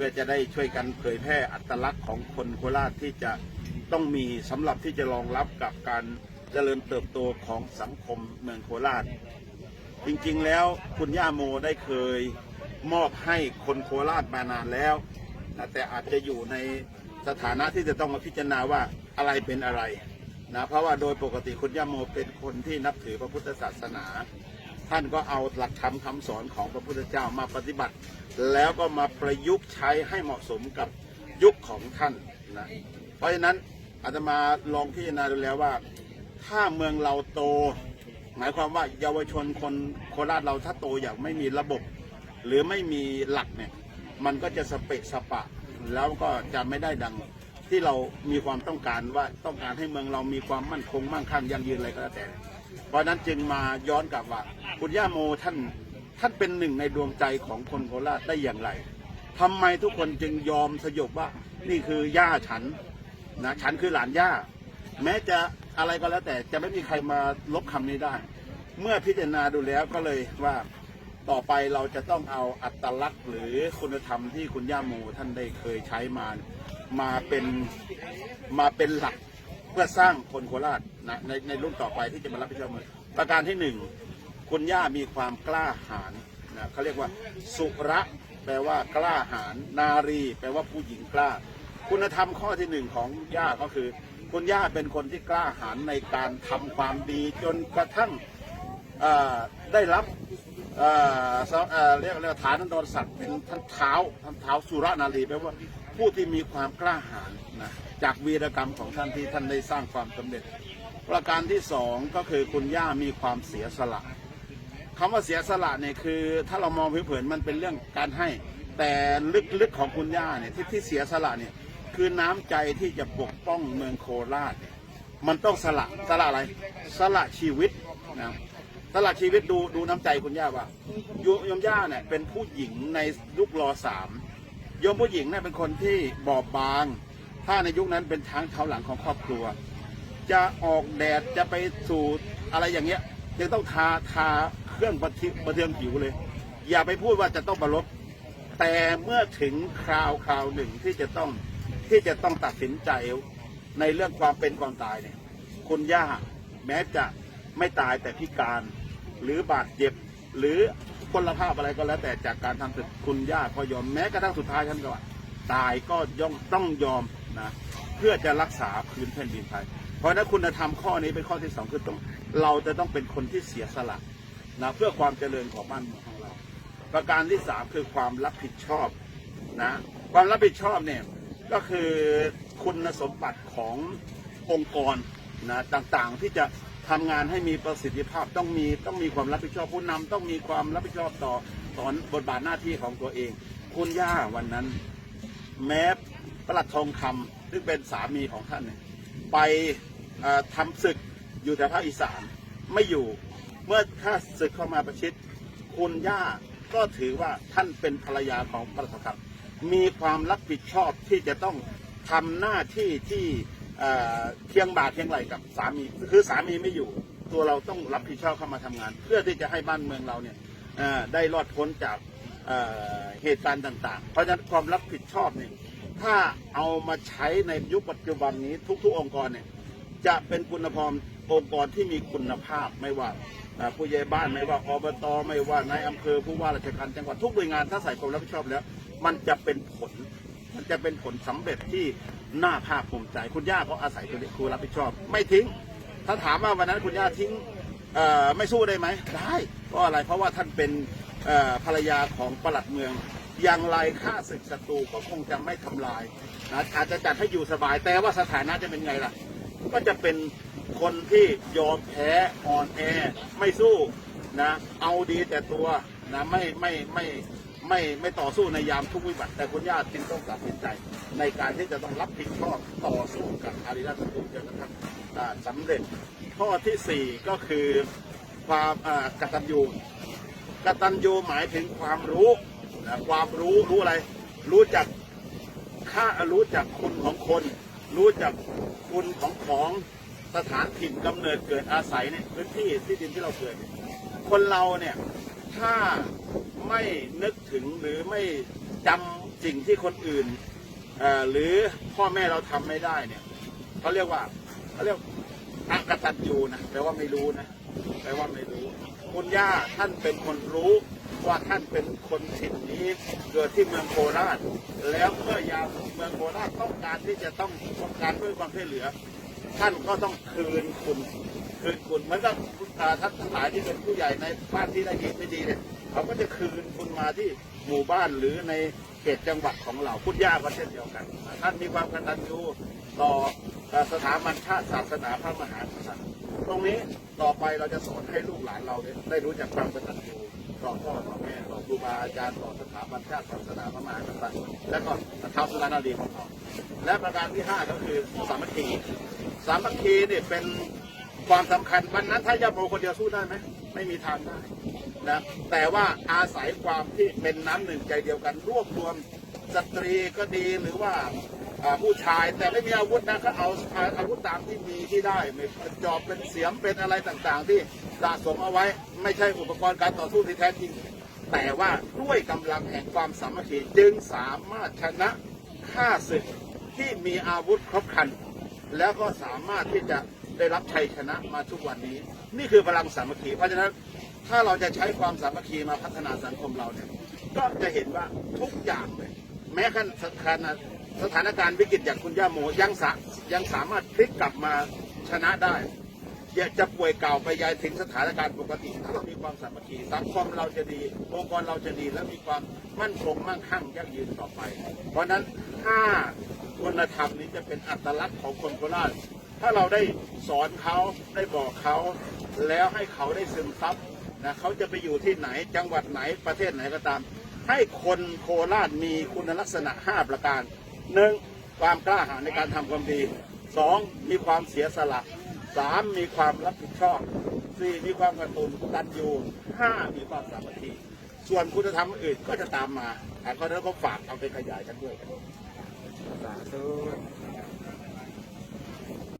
พื่อจะได้ช่วยกันเผยแพร่อัตลักษณ์ของคนโคราชที่จะต้องมีสำหรับที่จะรองรับกับการเจริญเติบโตของสังคมเมืองโคราช จริงๆแล้วคุณย่าโมได้เคยมอบให้คนโคราชมานานแล้วนะแต่อาจจะอยู่ในสถานะที่จะต้องมาพิจารณาว่าอะไรเป็นอะไรนะเพราะว่าโดยปกติคุณย่าโมเป็นคนที่นับถือพระพุทธศาสนา ท่านก็เอาหลักธรรมคำสอนของพระพุทธเจ้ามาปฏิบัติ แล้วก็มาประยุกต์ใช้ให้เหมาะสมกับยุคของท่านนะเพราะฉะนั้นอาตมาลองพิจารณาดูแล้วว่า ถ้าเมืองเราโต หมายความว่าเยาวชนคนโคราชเราถ้าโตอย่างไม่มีระบบ หรือไม่มีหลักเนี่ยมันก็จะสเปะสปะ แล้วก็จะไม่ได้ดังที่เรามีความต้องการว่าต้องการให้เมืองเรามีความมั่นคงมั่งคั่งยั่งยืนอะไรก็แล้วแต่ เพราะนั้นจึงมาย้อนกลับว่า คุณย่าโมท่านท่านเป็นหนึ่งในดวงใจของคนโคราชได้อย่างไรทำไมทุกคนจึงยอมสยบว่า นี่คือย่าฉันนะฉันคือหลานย่า แม้จะอะไรก็แล้วแต่จะไม่มีใครมาลบคำนี้ได้ เมื่อพิจารณาดูแล้วก็เลยว่าต่อไปเราจะต้องเอาอัตลักษณ์ หรือคุณธรรมที่คุณย่าโมท่านได้เคยใช้มา มาเป็นมาเป็นหลัก พื่อสร้างคนโคราชนะในในรุ่นต่อไปที่จะมารับผิดชอบมันประการที่หนึ่งคุณย่ามีความกล้าหาญนะเขาเรียกว่า สุระแปลว่ากล้าหาญนารี แปลว่าผู้หญิงกล้า คุณธรรมข้อที่หนึ่งของย่าก็คือ คุณย่าเป็นคนที่กล้าหาญในการทำความดีจนกระทั่งได้รับเเรียกเรียกว่าฐานันดรศักดิ์เป็นท่านเท้าท่านเท้าสุรนารีแปลว่าผู้ที่มีความกล้าหาญ จากวีรกรรมของท่านที่ท่านได้สร้างความสำเร็จ ประการที่สองก็คือคุณย่ามีความเสียสละคำว่าเสียสละเนี่ยคือ ถ้าเรามองผิวเผินมันเป็นเรื่องการให้ แต่ลึกๆของคุณย่าเนี่ยที่ที่เสียสละเนี่ยคือน้ำใจที่จะปกป้องเมืองโคราชเนี่ยมันต้องสละสละอะไร สละชีวิตนะสละชีวิตดูดูน้ำใจคุณย่าว่ายยมย่าเนี่ยเป็นผู้หญิงในยุครอสามยมผู้หญิงเนี่ยเป็นคนที่บอบบาง ถ้าในยุคนั้นเป็นทางเท้าหลังของครอบครัว จะออกแดดจะไปสู่อะไรอย่างเงี้ยยังต้องทาทาเครื่องประทิประเทืองผิวเลย อย่าไปพูดว่าจะต้องมาลบแต่เมื่อถึงคราวคราวหนึ่งที่จะต้องที่จะต้องตัดสินใจในเรื่องความเป็นความตายเนี่ยคุณย่าแม้จะไม่ตายแต่พิการหรือบาดเจ็บ หรือคนภาพอะไรก็แล้วแต่จากการทำศึกคุณย่าก็ยอมแม้กระทั่งสุดท้ายท่านก็ตายก็ย่อมต้องยอม นะเพื่อจะรักษาพื้นแผ่นดินไทย เพราะนั้นคุณธรรมข้อนี้เป็นข้อที่สองคือต้องเราจะต้องเป็นคนที่เสียสละนะเพื่อความเจริญของบ้านเมืองของเรา ประการที่สามคือความรับผิดชอบนะความรับผิดชอบเนี่ยก็คือคุณสมบัติขององค์กรนะต่างๆที่จะทำงานให้มีประสิทธิภาพต้องมีต้องมีความรับผิดชอบผู้นำต้องมีความรับผิดชอบต่อต่อบทบาทหน้าที่ของตัวเอง คุณย่าวันนั้น แม้ ประหลัดทองคำซึ่งเป็นสามีของท่านเนี่ยไปเอ่อทำศึกอยู่แต่ภาคอีสานไม่อยู่เมื่อข้าศึกเข้ามาประชิดคุณย่าก็ถือว่าท่านเป็นภรรยาของประหลัดทองคำมีความรับผิดชอบที่จะต้องทำหน้าที่ที่เอ่อเคียงบ่าเคียงไหลกับสามีคือสามีไม่อยู่ตัวเราต้องรับผิดชอบเข้ามาทำงาน เพื่อที่จะให้บ้านเมืองเราเนี่ยได้รอดพ้นจากเเหตุการณ์ต่าง ๆ เพราะฉะนั้นความรับผิดชอบเนี่ย ถ้าเอามาใช้ในยุคปัจจุบันนี้ทุกๆองค์กรเนี่ยจะเป็นคุณภาพองค์กรที่มีคุณภาพไม่ว่าผู้ใหญ่บ้านไม่ว่าอบตไม่ว่านายอำเภอผู้ว่าราชการจังหวัดทุกหน่วยงานถ้าใส่ความรับผิดชอบแล้ว มันจะเป็นผล มันจะเป็นผลสำเร็จที่น่าภาคภูมิใจคุณย่าก็อาศัยตัวนี้ครูรับผิดชอบ ไม่ทิ้ง ถ้าถามว่าวันนั้นคุณย่าทิ้งไม่สู้ได้ไหมได้เพราะอะไรเพราะว่าท่านเป็นภรรยาของปลัดเมือง อย่างไรฆ่าศึกศัตรูก็คงจะไม่ทำลายนะอาจจะจัดให้อยู่สบายแต่ว่าสถานะจะเป็นไงล่ะ ก็จะเป็นคนที่ยอมแพ้อ่อนแอไม่สู้นะเอาดีแต่ตัวนะไม่ไม่ไม่ไม่ไม่ต่อสู้ในยามทุกวิบัติ แต่คุณย่าจึงต้องตัดสินใจ ในการที่จะต้องรับผิดชอบต่อสู้กับอาริราชตุจนกระทั่งสำเร็จข้อที่สี่ก็คือความอ่ากตัญญูกตัญญูหมายถึงความรู้ นะความรู้รู้อะไร รู้จักค่ารู้จักคุณของคน รู้จักคุณของของสถานถิ่นกำเนิดเกิดอาศัยเนี่ยพื้นที่ที่ดินที่เราเกิด คนเราเนี่ยถ้าไม่นึกถึงหรือไม่จสิ่งที่คนอื่นเอ่อหรือพ่อแม่เราทำไม่ได้เนี่ยเขาเรียกว่าเขาเรียกอักตันยูนะแปลว่าไม่รู้นะแปลว่าไม่รู้ คุณย่าท่านเป็นคนรู้ ว่าท่านเป็นคนถิ่นนี้เกิดที่เมืองโคราช แล้วเมื่อยามเมืองโคราชต้องการที่จะต้องต้องการด้วยความช่วยเหลือ ท่านก็ต้องคืนคุณคืนคุณเหมือนกับท่านทั้งหลายที่เป็นผู้ใหญ่ในบ้านที่ได้ดีไม่ดีเนี่ยเขาก็จะคืนคุณมาที่หมู่บ้านหรือในเขตจังหวัดของเราพุทธยาก็เช่นเดียวกัน ท่านมีความกตัญญูต่อสถาบันชาติศาสนาพระมหากษัตริย์ตรงนี้ต่อไปเราจะสอนให้ลูกหลานเราได้รู้จักความกตัญญู ต่อพ่อต่อแม่ต่อครูบาอาจารย์ต่อสถาบันชาติศาสนาพระมหากษัตริย์และก็เท้าสุรนารีของเราและประการที่ห้าก็คือสามัคคีสามัคคีเนี่ยเป็นความสำคัญวันนั้นถ้ายาโมคนเดียวสู้ได้ไหมไม่มีทางได้นะแต่ว่าอาศัยความที่เป็นน้ำหนึ่งใจเดียวกันรวบรวมสตรีก็ดีหรือว่า ผู้ชายแต่ไม่มีอาวุธนะก็เอาอาวุธตามที่มีที่ได้ไม่จอบเป็นเสียมเป็นอะไรต่างๆ ที่สะสมเอาไว้ไม่ใช่อุปกรณ์การต่อสู้ที่แท้จริง แต่ว่าด้วยกำลังแห่งความสามัคคีจึงสามารถชนะข้าศึกที่มีอาวุธครบครัน แล้วก็สามารถที่จะได้รับชัยชนะมาทุกวันนี้ นี่คือพลังสามัคคีเพราะฉะนั้นถ้าเราจะใช้ความสามัคคีมาพัฒนาสังคมเราเนี่ยก็จะเห็นว่าทุกอย่างเลยแม้ขั้นสถาน สถานการณ์วิกฤตอย่างคุณย่าโมยังสายังสามารถพลิกกลับมาชนะได้อยากจะป่วยเก่าไปยายถึงสถานการณ์ปกติถ้าเรามีความสามัคคีสังคมเราจะดี องค์กรเราจะดีและมีความมั่นคงมั่งคั่งยั่งยืนต่อไป เพราะฉะนั้นถ้าคุณธรรมนี้จะเป็นอัตลักษณ์ของคนโคราชถ้าเราได้สอนเขาได้บอกเขา แล้วให้เขาได้ซึมซับนะเขาจะไปอยู่ที่ไหนจังหวัดไหนประเทศไหนก็ตาม ให้คนโคราชมีคุณลักษณะ 5 ประการ หนึ่งความกล้าหาญในการทำความดีสองมีความเสียสละสามมีความรับผิดชอบสี่มีความกระตุนตันยูห้ามีความสามัคคีส่วนคุณธรรมอื่นก็จะตามมาแต่ก็นั้นก็ฝากเอาไปขยายกันด้วยกันสาธุ